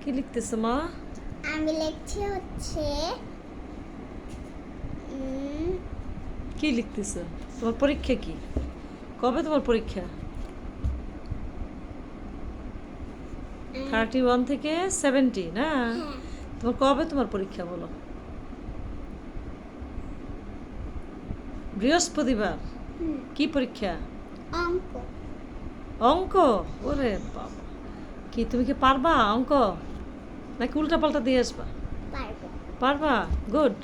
কি লিখতেছো মা? আমি লিখছি হচ্ছে কি লিখতেছো? তোমার পরীক্ষা কি? কবে তোমার পরীক্ষা? থার্টি ওয়ান থেকে সেভেন্টি না? হ্যাঁ। তোমার কবে তোমার পরীক্ষা বলো? বৃহস্পতিবার। কি পরীক্ষা? অঙ্ক। অঙ্ক? ওরে বাবা। কি তুমি কি পারবা অঙ্ক? নাকি উল্টা পাল্টা দিয়ে আসবা? পারব। গুড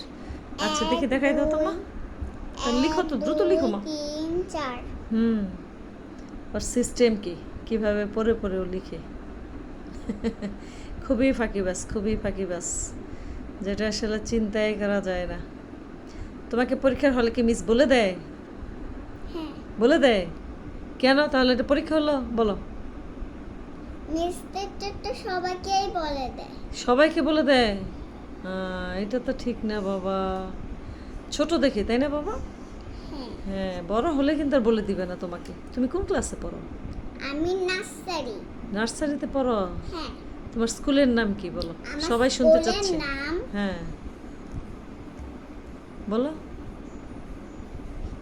আচ্ছা দেখি দেখাই দাও তো মা। লিখো তো দ্রুত লিখো মা। হুম। ওর সিস্টেম কি? কীভাবে পরে পড়ে ও লিখে। খুবই ফাঁকিবাস খুবই ফাঁকিবাস যেটা আসলে চিন্তাই করা যায় না। তোমাকে পরীক্ষার হলে কি মিস বলে দেয়? হ্যাঁ। বলে দেয়? কেন? তাহলে এটা পরীক্ষা হলো? বলো। তো সবাইকেই বলে দেয়। সবাইকে বলে দেয়? এটা তো ঠিক না বাবা। ছোট দেখে তাই না বাবা? হ্যাঁ। হ্যাঁ বড় হলে কিন্তু আর বলে দিবে না তোমাকে। তুমি কোন ক্লাসে পড়ো? আমি নার্সারি। নার্সারিতে পড়ো? হ্যাঁ। তোমার স্কুলের নাম কি বলো? সবাই শুনতে চাচ্ছে। নাম হ্যাঁ। বলো।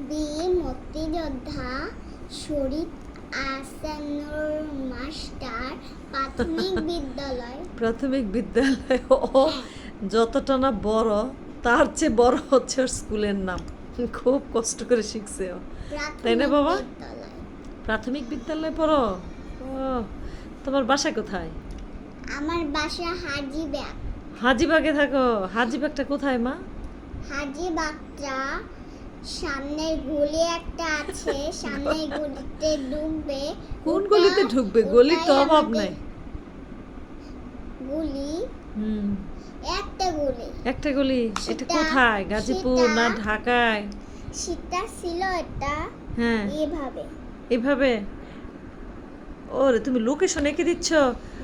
বি মুক্তিযোদ্ধা শরীফ আসানুর মাস্টার প্রাথমিক বিদ্যালয়। প্রাথমিক বিদ্যালয় ও যতটা না বড় তার চেয়ে বড় হচ্ছে ওর স্কুলের নাম। খুব কষ্ট করে শিখছে ও। তাই না বাবা? প্রাথমিক বিদ্যালয়ে পড়ো? ও তোমার বাসা কোথায়? আমার বাসা হাজিবাগ। হাজিবাগে থাকো। হাজিবাগটা কোথায় মা? হাজিবাগটা সামনে গুলি একটা আছে সামনে গুলিতে ঢুকবে। কোন গলিতে ঢুকবে? গলির তো অভাব নাই গুলি। হুম। একটা গুলি। একটা গলি? এটা কোথায়? গাজীপুর না ঢাকায়? ছিল এটা হ্যাঁ। এভাবে। এভাবে? ওরে তুমি লোকেশন এঁকে দিচ্ছ?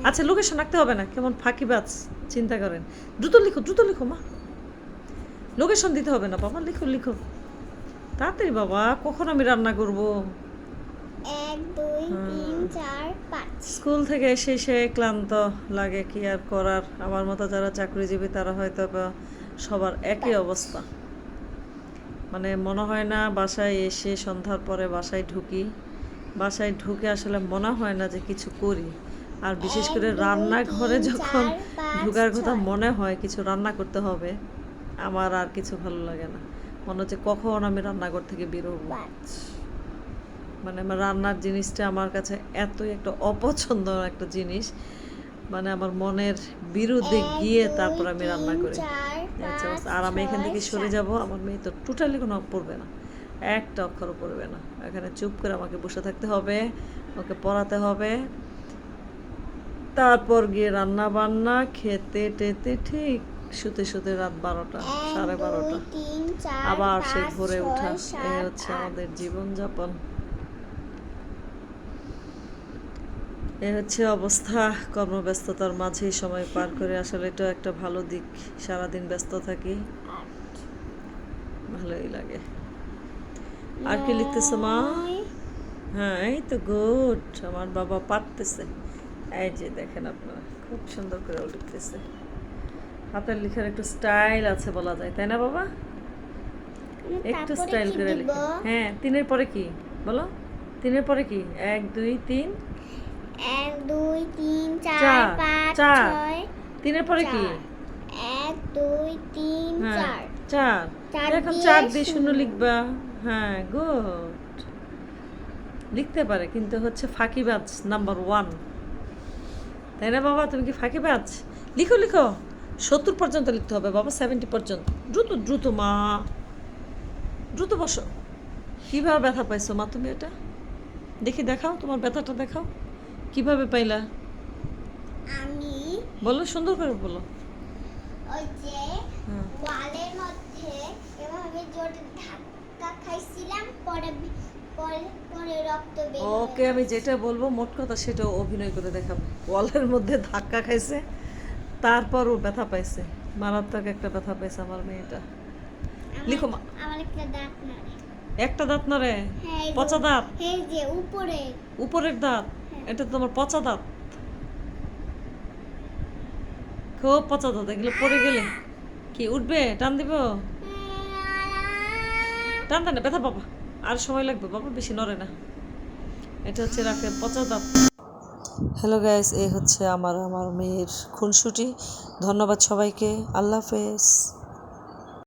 আচ্ছা লোকেশন আঁকতে হবে না। কেমন ফাঁকিবাজ চিন্তা করেন। দ্রুত লিখো দ্রুত লিখো মা। লোকেশন দিতে হবে না বাবা লিখো লিখো। তাড়াতাড়ি বাবা কখন আমি রান্না করব? এক দুই তিন চার পাঁচ। স্কুল থেকে এসে সে ক্লান্ত লাগে কি আর করার? আমার মতো যারা চাকরিজীবী তারা হয়তো সবার একই অবস্থা। মানে মনে হয় না বাসায় এসে সন্ধ্যার পরে বাসায় ঢুকি। বাসায় ঢুকে আসলে মনে হয় না যে কিছু করি। আর বিশেষ করে রান্নাঘরে যখন ঢুকার কথা মনে হয় কিছু রান্না করতে হবে আমার আর কিছু ভালো লাগে না। মনে হচ্ছে কখন আমি রান্নাঘর থেকে বেরোবো মানে আমার রান্নার জিনিসটা আমার কাছে এতই একটা অপছন্দ একটা জিনিস। মানে আমার মনের বিরুদ্ধে গিয়ে তারপর আমি রান্না করি। আর আমি এখান থেকে সরে। যাব আমার মেয়ে তো টোটালি কোনো পড়বে না। একটা অক্ষরও পড়বে না। এখানে চুপ করে আমাকে বসে থাকতে হবে ওকে পড়াতে হবে। তারপর গিয়ে রান্না বান্না খেতে টেতে ঠিক শুতে শুতে রাত বারোটা সাড়ে বারোটা। আবার পাঁচ, ভোরে ওঠা এই হচ্ছে আমাদের জীবনযাপন। এই হচ্ছে অবস্থা কর্মব্যস্ততার মাঝেই সময় পার করে আসলে এটা একটা ভালো দিক। সারাদিন ব্যস্ত থাকি। ভালোই লাগে। আর কি লিখতেছো মা? হ্যাঁ এই তো গুড আমার বাবা পারতেছে। এই যে দেখেন আপনারা খুব সুন্দর করে লিখতেছে। হাতের লেখার একটু স্টাইল আছে বলা যায় তাই না বাবা? একটু স্টাইল করে? লিখে হ্যাঁ তিনের পরে কি? বলো। তিনের পরে কি? এক দুই তিন। এক দুই তিন চার পাঁচ। ছয় তিনের পরে কি? এক দুই তিন হ্যাঁ চার। চার। এখন চার দিয়ে শূন্য। লিখবা। হ্যাঁ গুড। লিখতে পারে কিন্তু হচ্ছে ফাঁকিবাজ নাম্বার ওয়ান। তাই না বাবা? তুমি কি ফাঁকিবাজ? লিখো লিখো। সত্তর পর্যন্ত লিখতে হবে বাবা সেভেন্টি পর্যন্ত। দ্রুত দ্রুত মা। দ্রুত বসো। কীভাবে ব্যথা পাইছো মা তুমি এটা? দেখি দেখাও তোমার ব্যথাটা দেখাও। কীভাবে পাইলা? আমি বলো সুন্দর করে বলো। ওই যে হ্যাঁ। ওয়ালের মধ্যে এভাবে জোরে ধাক্কা খাইছিলাম পরে ওকে আমি যেটা বলব মোট কথা সেটা অভিনয় করে দেখাবো। ওয়ালের মধ্যে ধাক্কা খাইছে তারপর ও ব্যথা পাইছে। মারাত্মক একটা ব্যথা পাইছে আমার মেয়েটা। লিখো একটা দাঁত না রে পচা দাঁত? উপরের দাঁত? এটা তোমার পচা দাঁত। খুব পচা দাঁত এগুলো পড়ে গেলে। কি উঠবে? টান দিব? টান না ব্যথা বাবা আর সময় লাগবে বাবা বেশি নড়ে না। এটা হচ্ছে রাখে পচা দাঁত। হ্যালো গাইস এ হচ্ছে আমার আমার মেয়ের খুনসুটি। ধন্যবাদ সবাইকে। আল্লাহ হাফেজ।